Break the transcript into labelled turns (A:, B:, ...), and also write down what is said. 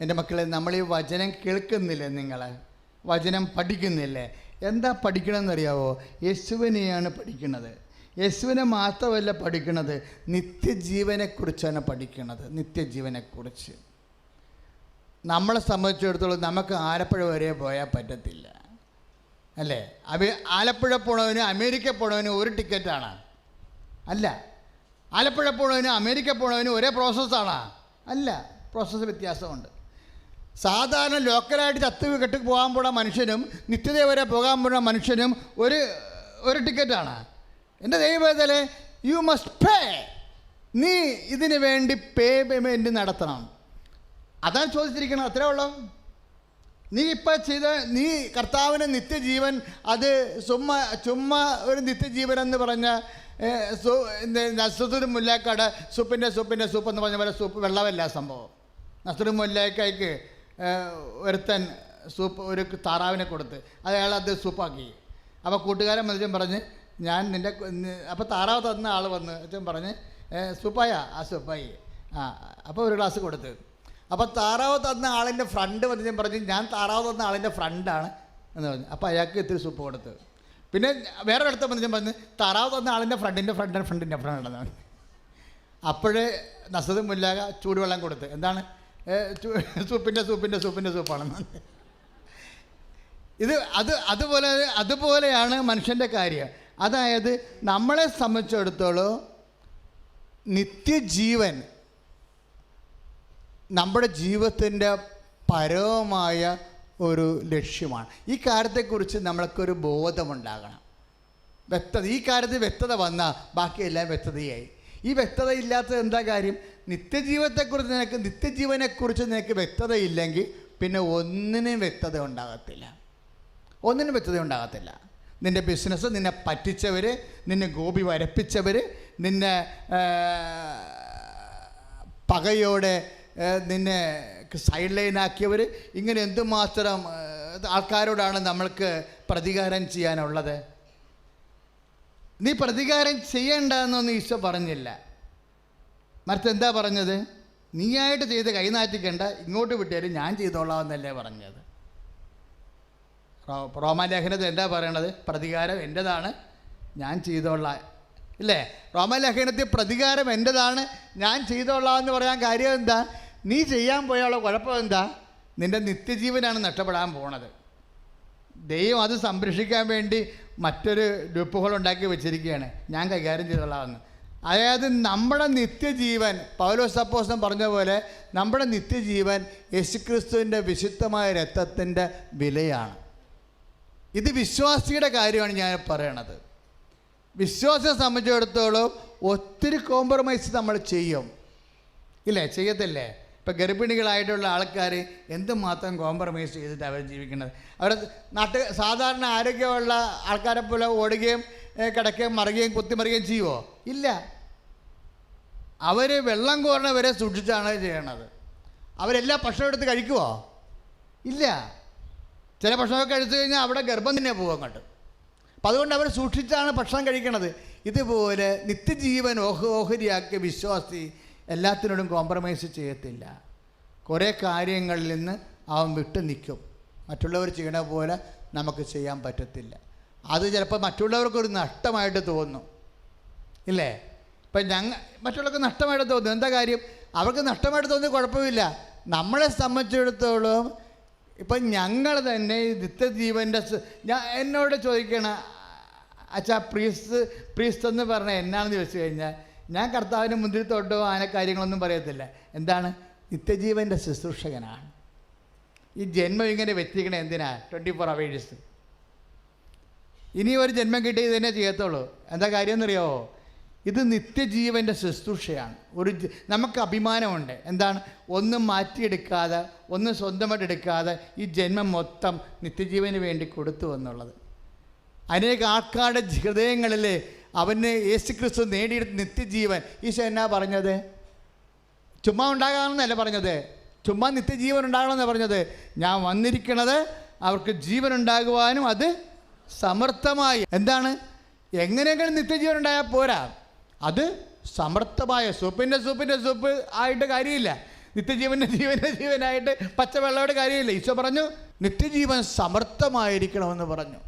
A: എന്റെ മക്കളെ നമ്മൾ ഈ വചനം കേൾക്കുന്നില്ലേ നിങ്ങൾ വചനം പഠിക്കുന്നില്ലേ? എന്താ പഠിക്കണമെന്നറിയാവോ? യേശുവിനെയാണ് പഠിക്കുന്നത്. യേശുവിനെ മാത്രമല്ല പഠിക്കുന്നത് നിത്യജീവനെക്കുറിച്ചാണ് പഠിക്കുന്നത്. നിത്യജീവനെക്കുറിച്ച്. നമ്മളെ സംബന്ധിച്ചിടത്തോളം നമുക്ക് ആലപ്പുഴ വരെ പോയാൽ പറ്റത്തില്ല. അല്ലേ? അവ ആലപ്പുഴ പോണവന് അമേരിക്ക പോണവന് ഒരു ടിക്കറ്റാണ്. അല്ല. ആലപ്പുഴ പോണവന് അമേരിക്ക പോണവന് ഒരേ പ്രോസസ്സാണ് അല്ല. പ്രോസസ്സ് വ്യത്യാസമുണ്ട്. സാധാരണ ലോക്കലായിട്ട് ചത്ത് കെട്ടി പോകാൻ പോണ മനുഷ്യനും നിത്യത വരെ പോകാൻ പോണ മനുഷ്യനും ഒരു ഒരു ടിക്കറ്റാണ്. എന്റെ ദൈവത്തിലെ യു മസ്റ്റ് പേ നീ ഇതിന് വേണ്ടി പേ പേയ്മെന്റ് നടത്തണം. അതാണ് ചോദിച്ചിരിക്കണം അത്രേ ഉള്ളൂ. നീ ഇപ്പം ചെയ്ത നീ കർത്താവിന് നിത്യജീവൻ അത് ചുമ്മാ ചുമ്മാ ഒരു നിത്യജീവൻ എന്ന് പറഞ്ഞ നസുദുർ മുല്ലാക്കാട് സൂപ്പിന്റെ സൂപ്പിന്റെ സൂപ്പ് എന്ന് പറഞ്ഞ പോലെ സൂപ്പ് വെള്ളമല്ല സംഭവം. നസുദുർ മുല്ലാക്കായ്ക്ക് ഒരുത്തൻ സൂപ്പ് ഒരു താറാവിനെ കൊടുത്ത് അയാൾ അത് സൂപ്പാക്കി. അപ്പോൾ കൂട്ടുകാരൻ മനുഷ്യൻ പറഞ്ഞ് ഞാൻ നിന്റെ അപ്പോൾ താറാവ് തന്ന ആൾ വന്ന് അച്ഛൻ പറഞ്ഞ് "ഏ, സൂപ്പായ? ആ സൂപ്പായി. ആ അപ്പോൾ ഒരു ഗ്ലാസ് കൊടുത്ത്. അപ്പോൾ താറാവ് തന്ന ആളിന്റെ ഫ്രണ്ട് വന്ന് പറഞ്ഞു ഞാൻ താറാവ് തന്ന ആളിന്റെ ഫ്രണ്ടാണ് എന്ന് പറഞ്ഞു. അപ്പോൾ അയാൾക്ക് ഇത്തിരി സൂപ്പ് കൊടുത്ത്. പിന്നെ വേറെ അടുത്ത മനുഷ്യൻ പറഞ്ഞ് താറാവ് തന്ന ആളിന്റെ ഫ്രണ്ടിന്റെ ഫ്രണ്ടിന്റെ ഫ്രണ്ടിന്റെ ഫ്രണ്ട് അപ്പോഴേ നസതും മുല്ലാക ചൂടുവെള്ളം കൊടുത്ത്. എന്താണ്? സൂപ്പിന്റെ സൂപ്പിന്റെ സൂപ്പിന്റെ സൂപ്പാണെന്ന് ഇത് അത് അതുപോലെ അതുപോലെയാണ് മനുഷ്യന്റെ കാര്യം. അതായത് നമ്മളെ സംബന്ധിച്ചിടത്തോളം നിത്യജീവൻ നമ്മുടെ ജീവിതത്തിന്റെ പരമമായ ഒരു ലക്ഷ്യമാണ്. ഈ കാര്യത്തെക്കുറിച്ച് നമ്മൾക്കൊരു ബോധമുണ്ടാകണം. വ്യക്തത ഈ കാര്യത്തിൽ വ്യക്തത വന്നാൽ ബാക്കിയെല്ലാം വ്യക്തതയായി. ഈ വ്യക്തത ഇല്ലാത്തത് എന്താ കാര്യം? നിത്യജീവിതത്തെക്കുറിച്ച് നിനക്ക് നിത്യജീവനെക്കുറിച്ച് നിനക്ക് വ്യക്തത ഇല്ലെങ്കിൽ പിന്നെ ഒന്നിനും വ്യക്തത ഉണ്ടാകത്തില്ല. ഒന്നിനും വ്യക്തത ഉണ്ടാകത്തില്ല. നിന്റെ ബിസിനസ് നിന്നെ പറ്റിച്ചവർ നിന്നെ ഗോപി വരപ്പിച്ചവർ നിന്നെ പകയോടെ നിന്നെ സൈഡ് ലൈനാക്കിയവർ ഇങ്ങനെ എന്തുമാത്രം ആൾക്കാരോടാണ് നമ്മൾക്ക് പ്രതികാരം ചെയ്യാനുള്ളത്? നീ പ്രതികാരം ചെയ്യേണ്ടെന്നൊന്നും ഈശോ പറഞ്ഞില്ല. മറിച്ച് എന്താ പറഞ്ഞത്? നീയായിട്ട് ചെയ്ത് കൈനാറ്റിക്കണ്ട ഇങ്ങോട്ട് വിട്ടേരും ഞാൻ ചെയ്തോളാം എന്നല്ലേ പറഞ്ഞത് റോമാലേഖനത്തിൽ എന്താ പറയണത്? പ്രതികാരം എന്റെതാണ് ഞാൻ ചെയ്തോളാം ഇല്ലേ? റോമാലേഖനത്തിൽ പ്രതികാരം എന്റെതാണ് ഞാൻ ചെയ്തോളാം എന്ന് പറയാൻ കാര്യം എന്താ? നീ ചെയ്യാൻ പോയുള്ള കുഴപ്പം എന്താ? നിന്റെ നിത്യജീവനാണ് നഷ്ടപ്പെടാൻ പോണത്. ദൈവം അത് സംരക്ഷിക്കാൻ വേണ്ടി മറ്റൊരു ഡുപ്പുകൾ ഉണ്ടാക്കി വെച്ചിരിക്കുകയാണ്. ഞാൻ കൈകാര്യം ചെയ്തോളാമെന്ന്. അതായത് നമ്മുടെ നിത്യജീവൻ പൗലോ സപ്പോസം പറഞ്ഞ പോലെ നമ്മുടെ നിത്യജീവൻ യേശുക്രിസ്തുവിന്റെ വിശുദ്ധമായ രക്തത്തിന്റെ വിലയാണ്. ഇത് വിശ്വാസിയുടെ കാര്യമാണ് ഞാൻ പറയണത്. വിശ്വാസിയെ സംബന്ധിച്ചിടത്തോളം ഒത്തിരി കോംപ്രമൈസ് നമ്മൾ ചെയ്യും. ഇല്ലേ? ചെയ്യത്തില്ലേ? ഇപ്പം ഗർഭിണികളായിട്ടുള്ള ആൾക്കാർ എന്തുമാത്രം കോംപ്രമൈസ് ചെയ്തിട്ട് അവർ ജീവിക്കുന്നത്? അവർ നാട്ട് സാധാരണ ആരോഗ്യമുള്ള ആൾക്കാരെ പോലെ ഓടുകയും കിടക്കുകയും മറുകയും കുത്തിമറിയുകയും ചെയ്യുമോ ഇല്ല. അവർ വെള്ളം കോരണവരെ സൂക്ഷിച്ചാണ് ചെയ്യണത്. അവരെല്ലാ ഭക്ഷണം എടുത്ത് കഴിക്കുമോ ഇല്ല. ചില ഭക്ഷണമൊക്കെ കഴിച്ചു കഴിഞ്ഞാൽ അവിടെ ഗർഭം തന്നെ പോകും അങ്ങോട്ട്. അപ്പം അതുകൊണ്ട് അവർ സൂക്ഷിച്ചാണ് ഭക്ഷണം കഴിക്കണത്. ഇതുപോലെ നിത്യജീവൻ ഓഹ് ഓഹരിയാക്കിയ വിശ്വാസി എല്ലാത്തിനോടും കോംപ്രമൈസ് ചെയ്യത്തില്ല. കുറേ കാര്യങ്ങളിൽ നിന്ന് അവൻ വിട്ടു നിൽക്കും. മറ്റുള്ളവർ ചെയ്യണ പോലെ നമുക്ക് ചെയ്യാൻ പറ്റത്തില്ല. അത് ചിലപ്പോൾ മറ്റുള്ളവർക്കൊരു നഷ്ടമായിട്ട് തോന്നും. ഇല്ലേ? ഇപ്പം ഞങ്ങൾ മറ്റുള്ളവർക്ക് നഷ്ടമായിട്ട് തോന്നും. എന്താ കാര്യം? അവർക്ക് നഷ്ടമായിട്ട് തോന്നി കുഴപ്പമില്ല. നമ്മളെ സംബന്ധിച്ചിടത്തോളം ഇപ്പം ഞങ്ങൾ തന്നെ നിത്യജീവന്റെ ഞാൻ എന്നോട് ചോദിക്കണ അച്ഛാ പ്രീസ് പ്രീസ് എന്ന് പറഞ്ഞാൽ എന്നാണെന്ന് ചോദിച്ചു കഴിഞ്ഞാൽ ഞാൻ കർത്താവിന്റെ തൊട്ടോ അങ്ങനെ കാര്യങ്ങളൊന്നും പറയത്തില്ല. എന്താണ്? നിത്യജീവന്റെ ശുശ്രൂഷകനാണ്. ഈ ജന്മം ഇങ്ങനെ വെച്ചിരിക്കണേ എന്തിനാ? ട്വന്റി ഫോർ അവേഴ്സ് ഇനി ഒരു ജന്മം കിട്ടി ഇതന്നെ ചെയ്യത്തുള്ളൂ. എന്താ കാര്യം ഇത് നിത്യജീവന്റെ ശുശ്രൂഷയാണ്. ഒരു നമുക്ക് അഭിമാനമുണ്ട്. എന്താണ്? ഒന്നും മാറ്റിയെടുക്കാതെ ഒന്നും സ്വന്തമായിട്ട് എടുക്കാതെ ഈ ജന്മം മൊത്തം നിത്യജീവന് വേണ്ടി കൊടുത്തു എന്നുള്ളത്. അനേക ആൾക്കാരുടെ ഹൃദയങ്ങളിൽ അവന് യേശു ക്രിസ്തു നേടിയെടുത്ത നിത്യജീവൻ. ഈശോ എന്നാ പറഞ്ഞത്? ചുമ്മാ ഉണ്ടാകാമെന്നല്ല പറഞ്ഞത്. ചുമ്മാ നിത്യജീവൻ ഉണ്ടാകണമെന്നാണ് പറഞ്ഞത്. ഞാൻ വന്നിരിക്കണത് അവർക്ക് ജീവൻ ഉണ്ടാകുവാനും അത് സമർത്ഥമായി. എന്താണ്? എങ്ങനെയെങ്കിലും നിത്യജീവൻ ഉണ്ടായാൽ പോരാ. അത് സമർത്ഥമായ സൂപ്പിന്റെ സൂപ്പിന്റെ സൂപ്പ് ആയിട്ട് കാര്യമില്ല. നിത്യജീവന്റെ ജീവന്റെ ജീവനായിട്ട് പച്ചവെള്ളയുടെ കാര്യമില്ല. ഈശോ പറഞ്ഞു നിത്യജീവൻ സമർത്ഥമായിരിക്കണമെന്ന് പറഞ്ഞു.